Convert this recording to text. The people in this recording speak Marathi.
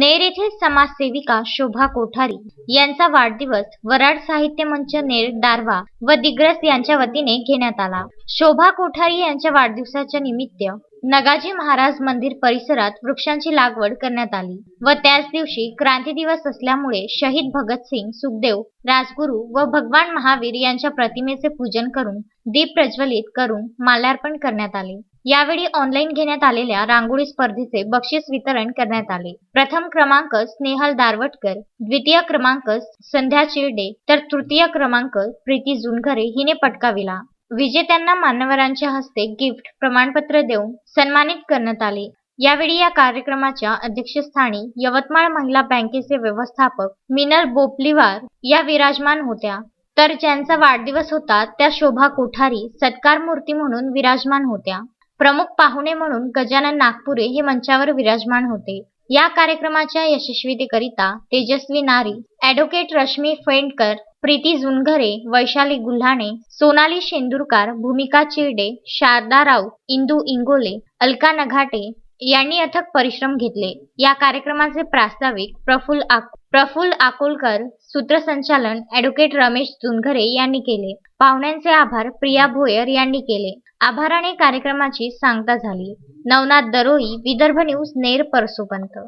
नेर येथील समाजसेविका शोभा कोठारी यांचा वाढदिवस वराड साहित्य मंच नेर दारवा व दिग्रस यांच्या वतीने घेण्यात आला. शोभा कोठारी यांच्या वाढदिवसाच्या निमित्त नगाजी महाराज मंदिर परिसरात वृक्षांची लागवड करण्यात आली व त्याच दिवशी क्रांती दिवस असल्यामुळे शहीद भगतसिंग सुखदेव राजगुरू व भगवान महावीर यांच्या प्रतिमेचे पूजन करून दीप प्रज्वलित करून माल्यार्पण करण्यात आले. यावेळी ऑनलाईन घेण्यात आलेल्या रांगोळी स्पर्धेचे बक्षीस वितरण करण्यात आले. प्रथम क्रमांक स्नेहल दारवटकर द्वितीय क्रमांक संध्या चिरडे तर तृतीय क्रमांक प्रीती जुनघरे हिने पटकाविला. विजेत्यांना मान्यवरांच्या हस्ते गिफ्ट प्रमाणपत्र देऊन सन्मानित करण्यात आले. यावेळी या कार्यक्रमाच्या अध्यक्षस्थानी यवतमाळ महिला बँकेचे व्यवस्थापक मिनल बोपलीवार या विराजमान होत्या. तर ज्यांचा वाढदिवस होता त्या शोभा कोठारी सत्कार मूर्ती म्हणून विराजमान होत्या. प्रमुख पाहुणे म्हणून गजानन नागपुरे हे मंचावर विराजमान होते. या कार्यक्रमाच्या यशस्वीतेकरिता तेजस्वी नारी ॲडव्होकेट रश्मी फेंडकर प्रीती जुनघरे वैशाली गुल्हाणे सोनाली शेंदुरकार भूमिका चिरडे शारदा राऊत इंदू इंगोले अलका नघाटे यांनी अथक परिश्रम घेतले. या कार्यक्रमाचे प्रास्ताविक प्रफुल्ल आक प्रफुल्ल अकोलकर सूत्रसंचालन ॲडव्होकेट रमेश जुनघरे यांनी केले. पाहुण्यांचे आभार प्रिया भोयर यांनी केले. आभाराने कार्यक्रमाची सांगता झाली. नवनाथ दरोई विदर्भ न्यूज नेर परसोपंत.